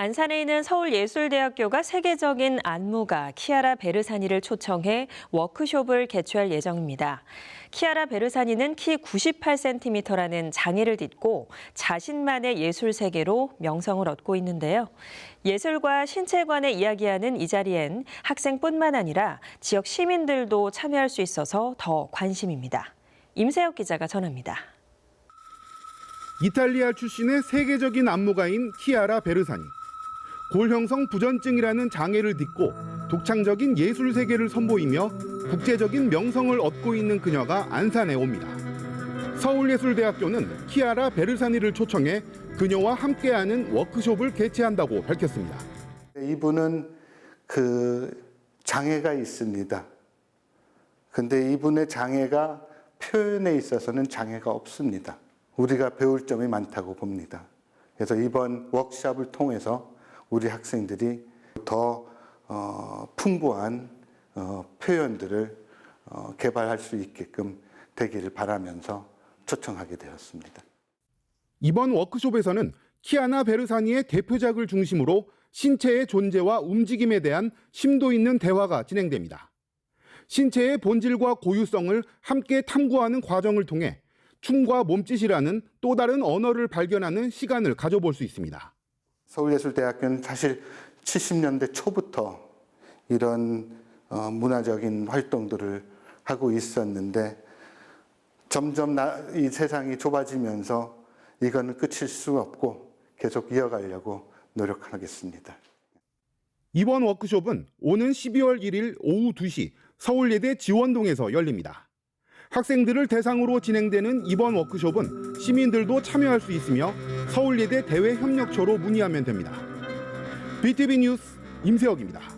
안산에 있는 서울예술대학교가 세계적인 안무가 키아라 베르사니를 초청해 워크숍을 개최할 예정입니다. 키아라 베르사니는 키 98cm라는 장애를 딛고 자신만의 예술 세계로 명성을 얻고 있는데요. 예술과 신체 관해 이야기하는 이 자리엔 학생뿐만 아니라 지역 시민들도 참여할 수 있어서 더 관심입니다. 임세혁 기자가 전합니다. 이탈리아 출신의 세계적인 안무가인 키아라 베르사니. 골형성 부전증이라는 장애를 딛고 독창적인 예술 세계를 선보이며 국제적인 명성을 얻고 있는 그녀가 안산에 옵니다. 서울예술대학교는 키아라 베르사니를 초청해 그녀와 함께하는 워크숍을 개최한다고 밝혔습니다. 이분은 그 장애가 있습니다. 근데 이분의 장애가 표현에 있어서는 장애가 없습니다. 우리가 배울 점이 많다고 봅니다. 그래서 이번 워크숍을 통해서 우리 학생들이 더 어, 풍부한 어, 표현들을 어, 개발할 수 있게끔 되기를 바라면서 초청하게 되었습니다. 이번 워크숍에서는 키아나 베르사니의 대표작을 중심으로 신체의 존재와 움직임에 대한 심도 있는 대화가 진행됩니다. 신체의 본질과 고유성을 함께 탐구하는 과정을 통해 춤과 몸짓이라는 또 다른 언어를 발견하는 시간을 가져볼 수 있습니다. 서울예술대학교는 사실 70년대 초부터 이런 어, 문화적인 활동들을 하고 있었는데 점점 나- 이 세상이 좁아지면서 이거는 끝일 수 없고 계속 이어가려고 노력하겠습니다. 이번 워크숍은 오는 12월 1일 오후 2시 서울예대 지원동에서 열립니다. 학생들을 대상으로 진행되는 이번 워크숍은 시민들도 참여할 수 있으며 서울예대 대외협력처로 문의하면 됩니다. BTV 뉴스 임세혁입니다.